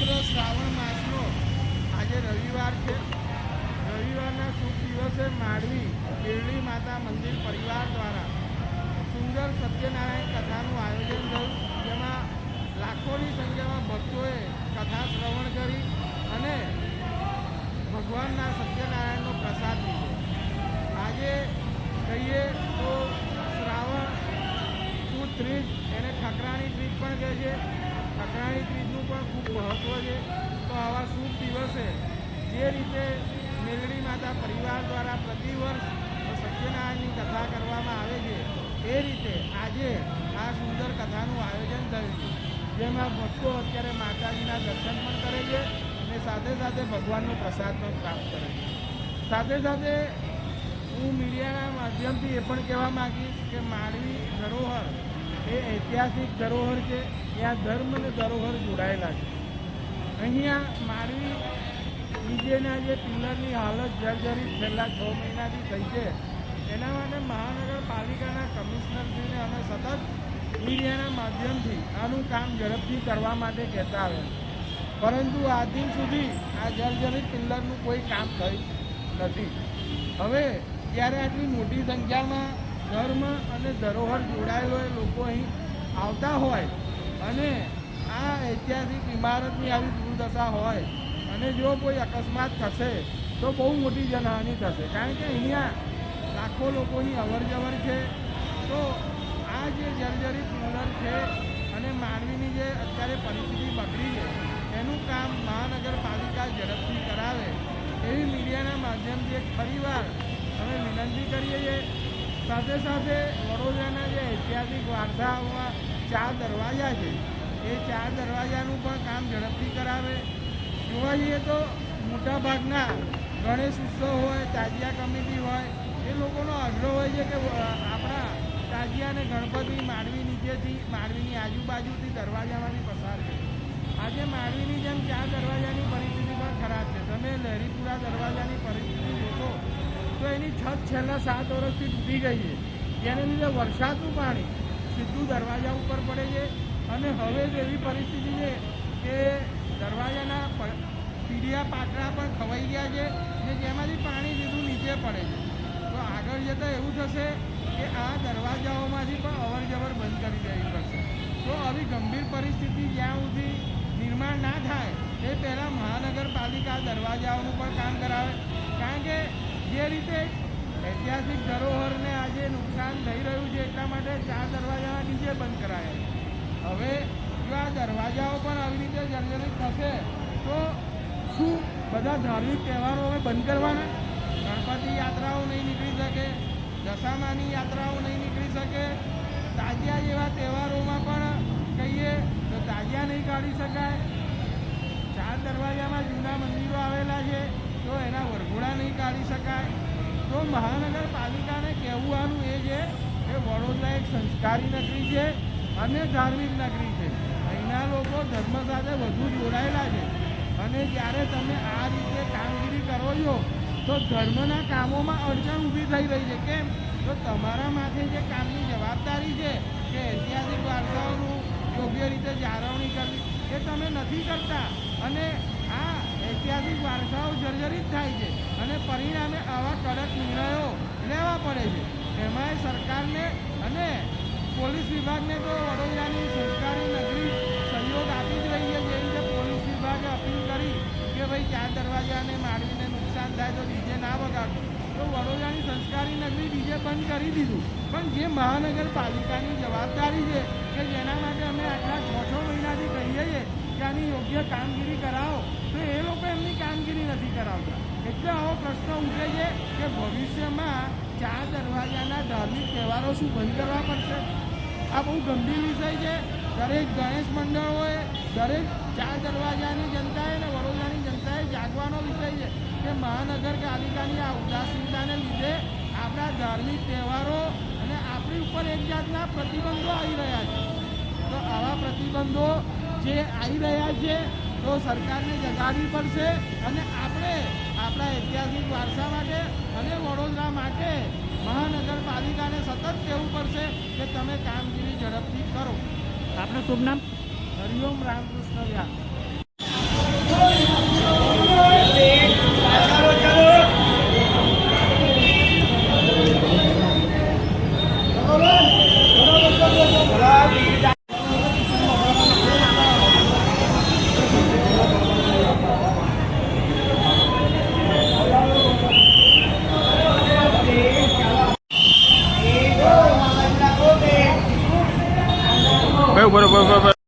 પવિત્ર શ્રાવણ માસનો આજે રવિવાર છે. રવિવારના શુભ દિવસે માળવી બેરડી માતા મંદિર પરિવાર દ્વારા સુંદર સત્યનારાયણ કથાનું આયોજન થયું. જેમાં લાખોની સંખ્યામાં ભક્તોએ કથા શ્રવણ કરી અને ભગવાનના સત્યનારાયણનો પ્રસાદ લીધો. આજે કહીએ તો શ્રાવણ શું ત્રીજ, એને ઠકરાણી ત્રીજ પણ કહે છે. ઠકરાણી ત્રીજનું પણ ખૂબ મહત્ત્વ છે. તો આવા શુભ દિવસે જે રીતે મેલડી માતા પરિવાર દ્વારા પ્રતિવર્ષ સત્યનારાયણની કથા કરવામાં આવે છે, એ રીતે આજે આ સુંદર કથાનું આયોજન થયું છે. જેમાં ભક્તો અત્યારે માતાજીના દર્શન પણ કરે છે અને સાથે સાથે ભગવાનનો પ્રસાદ પણ પ્રાપ્ત કરે છે. સાથે સાથે હું મીડિયાના માધ્યમથી એ પણ કહેવા માગીશ કે માળવી ધરોહર એ ઐતિહાસિક ધરોહર છે ત્યાં ધર્મ અને ધરોહર જોડાયેલા છે. અહીંયા માળવી નીચેના જે પિલ્લરની હાલત જર્જરિત છેલ્લા છ મહિનાથી થઈ છે, એના માટે મહાનગરપાલિકાના કમિશનરશ્રીને અમે સતત મીડિયાના માધ્યમથી આનું કામ ઝડપથી કરવા માટે કહેતા આવ્યા પરંતુ આજ દિન સુધી આ જર્જરિત પિલ્લરનું કોઈ કામ થયું નથી. હવે જ્યારે આટલી મોટી સંખ્યામાં ધર્મ અને ધરોહર જોડાયેલો એ લોકો અહીં આવતા હોય અને આ ઐતિહાસિક ઇમારતની આવી દુર્દશા હોય અને જો કોઈ અકસ્માત થશે, તો બહુ મોટી જનહાનિ થશે. કારણ કે અહીંયા લાખો લોકોની અવર જવર છે. તો આ જે જર્જરી પિલ્લર છે અને માનવીની જે અત્યારે પરિસ્થિતિ બગડી છે, એનું કામ મહાનગરપાલિકા ઝડપથી કરાવે. એવી મીડિયાના માધ્યમથી એક ફરીવાર અમે વિનંતી કરીએ છીએ સાથે સાથે વડોદરાના જે ઐતિહાસિક વારસાઓમાં ચાર દરવાજા છે. એ ચાર દરવાજાનું પણ કામ ઝડપથી કરાવે. જોવા જઈએ તો મોટાભાગના ગણેશ ઉત્સવ હોય, તાજિયા કમિટી હોય, એ લોકોનો આગ્રહ હોય છે કે આપણા તાજિયા અને ગણપતિ માંડવી નીચેથી માંડવીની આજુબાજુથી દરવાજામાંથી પસાર કરે. આજે માંડવીની જેમ ચાર તો એની છત છેલ્લા સાત વર્ષથી તૂટી ગઈ છે. જેને લીધે વરસાદનું પાણી સીધું દરવાજા ઉપર પડે છે અને હવે જ એવી પરિસ્થિતિ છે કે દરવાજાના પીડિયા પાટડા પણ ખવાઈ ગયા છે ને જેમાંથી પાણી સીધું નીચે પડે છે. તો આગળ જતાં એવું થશે કે આ દરવાજાઓમાંથી પણ અવર જવર બંધ કરી દેવી પડશે. તો આવી ગંભીર પરિસ્થિતિ જ્યાં સુધી નિર્માણ ના થાય એ પહેલાં મહાનગરપાલિકા દરવાજાઓનું પણ કામ કરાવે. કારણ કે જે રીતે ઐતિહાસિક ધરોહરને આજે નુકસાન થઈ રહ્યું છે એટલા માટે ચાર દરવાજાના નીચે બંધ કરાયા હવે જો આ દરવાજાઓ પણ આવી રીતે જર્જરિત થશે, તો શું બધા ધાર્મિક તહેવારો હવે બંધ કરવાના? ગણપતિ યાત્રાઓ નહીં નીકળી શકે, દશામાની યાત્રાઓ નહીં નીકળી શકે. તાજિયા જેવા તહેવારોમાં પણ કહીએ તો તાજિયા નહીં કાઢી શકાય. ચાર દરવાજામાં જૂના મંદિરો આવેલા છે, તો એના તો કહેવું આનું એ છે કે વડોદરા એક સંસ્કારી નગરી છે અને ધાર્મિક નગરી છે. અહીંના લોકો ધર્મ સાથે વધુ જોડાયેલા છે. અને જ્યારે તમે આ રીતે કામગીરી કરો છો, તો ધર્મના કામોમાં અડચણ ઊભી થઈ રહી છે. કેમ? તો તમારા માથે જે કામની જવાબદારી છે કે ઐતિહાસિક વારસાઓનું યોગ્ય રીતે જાળવણી કરવી, એ તમે નથી કરતા. અને આ ઐતિહાસિક વારસાઓ જર્જરિત થાય છે. અને પરિણામે આવા કડક નિર્ણયો લેવા પડે છે એમાંય સરકારને અને પોલીસ વિભાગને તો વડોદરાની સંસ્કારી નગરી સહયોગ આપી જ રહી છે જે રીતે પોલીસ વિભાગે અપીલ કરી કે ભાઈ ચાર દરવાજાને માળવીને નુકસાન થાય તો ડીજે ના વગાડો. તો વડોદરાની સંસ્કારી નગરી ડીજે બંધ કરી દીધું. પણ જે મહાનગરપાલિકાની જવાબદારી છે કે જેના માટે અમે આટલા છ છ મહિનાથી કહીએ છીએ કે આની યોગ્ય કામગીરી કરાવો, તો એ લોકો એમની કામગીરી નથી કરાવતા. એટલે આવો પ્રશ્ન ઉઠે છે કે ભવિષ્યમાં ચાર દરવાજાના ધાર્મિક તહેવારો શું બંધ કરવા પડશે? આ બહુ ગંભીર વિષય છે. દરેક ગણેશ મંડળોએ દરેક ચાર દરવાજાની જનતાએ અને વડોદરાની જનતાએ જાગવાનો વિષય છે કે મહાનગરપાલિકાની આ ઉદાસીનતાને લીધે આપણા ધાર્મિક તહેવારો અને આપણી ઉપર એક જાતના પ્રતિબંધો આવી રહ્યા છે. તો આવા પ્રતિબંધો જે આવી રહ્યા છે, તો સરકારને જગાડવી પડશે અને આપણે આપણા ઐતિહાસિક વારસા માટે અને વડોદરા માટે મહાનગરપાલિકાને સતત કહેવું પડશે કે તમે કામગીરી ઝડપથી કરો. આપનું શુભ નામ? હરિઓમ રામકૃષ્ણ વ્યાસ. ઊભો ઊભો.